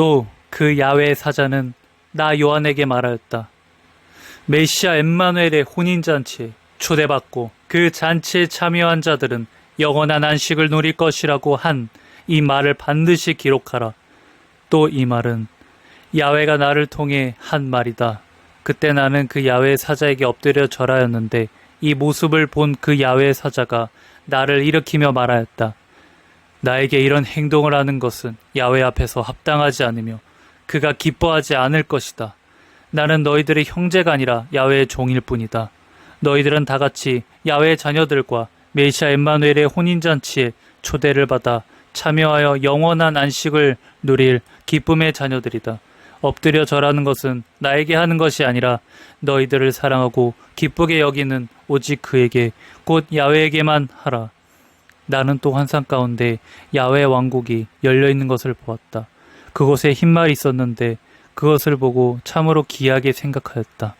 또 그 야외 사자는 나 요한에게 말하였다. 메시아 엠마누엘의 혼인잔치에 초대받고 그 잔치에 참여한 자들은 영원한 안식을 누릴 것이라고 한 이 말을 반드시 기록하라. 또 이 말은 야외가 나를 통해 한 말이다. 그때 나는 그 야외 사자에게 엎드려 절하였는데 이 모습을 본 그 야외 사자가 나를 일으키며 말하였다. 나에게 이런 행동을 하는 것은 야외 앞에서 합당하지 않으며 그가 기뻐하지 않을 것이다. 나는 너희들의 형제가 아니라 야외의 종일 뿐이다. 너희들은 다 같이 야외의 자녀들과 메시아 엠마누엘의 혼인잔치에 초대를 받아 참여하여 영원한 안식을 누릴 기쁨의 자녀들이다. 엎드려 절하는 것은 나에게 하는 것이 아니라 너희들을 사랑하고 기쁘게 여기는 오직 그에게 곧 야외에게만 하라. 나는 또 환상 가운데 야외 왕국이 열려 있는 것을 보았다. 그곳에 흰말이 있었는데 그것을 보고 참으로 기이하게 생각하였다.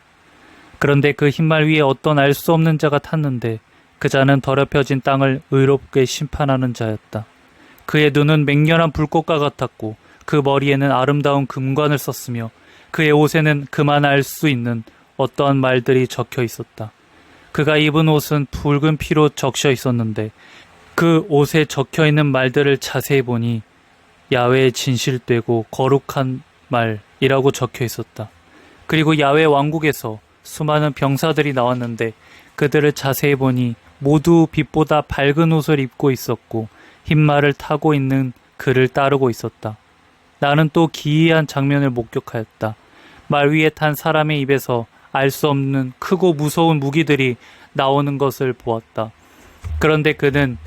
그런데 그 흰말 위에 어떤 알 수 없는 자가 탔는데 그 자는 더럽혀진 땅을 의롭게 심판하는 자였다. 그의 눈은 맹렬한 불꽃과 같았고 그 머리에는 아름다운 금관을 썼으며 그의 옷에는 그만 알 수 있는 어떠한 말들이 적혀 있었다. 그가 입은 옷은 붉은 피로 적셔 있었는데 그 옷에 적혀 있는 말들을 자세히 보니 야외의 진실되고 거룩한 말이라고 적혀 있었다. 그리고 야외 왕국에서 수많은 병사들이 나왔는데 그들을 자세히 보니 모두 빛보다 밝은 옷을 입고 있었고 흰말을 타고 있는 그를 따르고 있었다. 나는 또 기이한 장면을 목격하였다. 말 위에 탄 사람의 입에서 알 수 없는 크고 무서운 무기들이 나오는 것을 보았다. 그런데 그는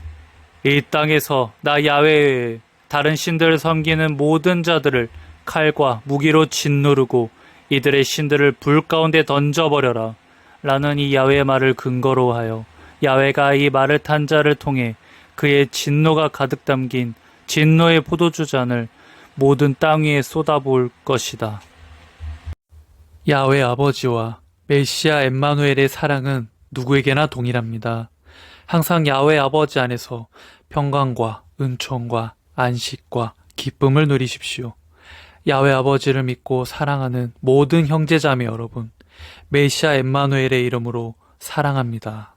이 땅에서 나 야외에 다른 신들을 섬기는 모든 자들을 칼과 무기로 짓누르고 이들의 신들을 불 가운데 던져버려라. 라는 이 야외의 말을 근거로 하여 야외가 이 말을 탄 자를 통해 그의 진노가 가득 담긴 진노의 포도주 잔을 모든 땅 위에 쏟아부을 것이다. 야외 아버지와 메시아 엠마누엘의 사랑은 누구에게나 동일합니다. 항상 야외 아버지 안에서 평강과 은총과 안식과 기쁨을 누리십시오. 야외 아버지를 믿고 사랑하는 모든 형제자매 여러분, 메시아 엠마누엘의 이름으로 사랑합니다.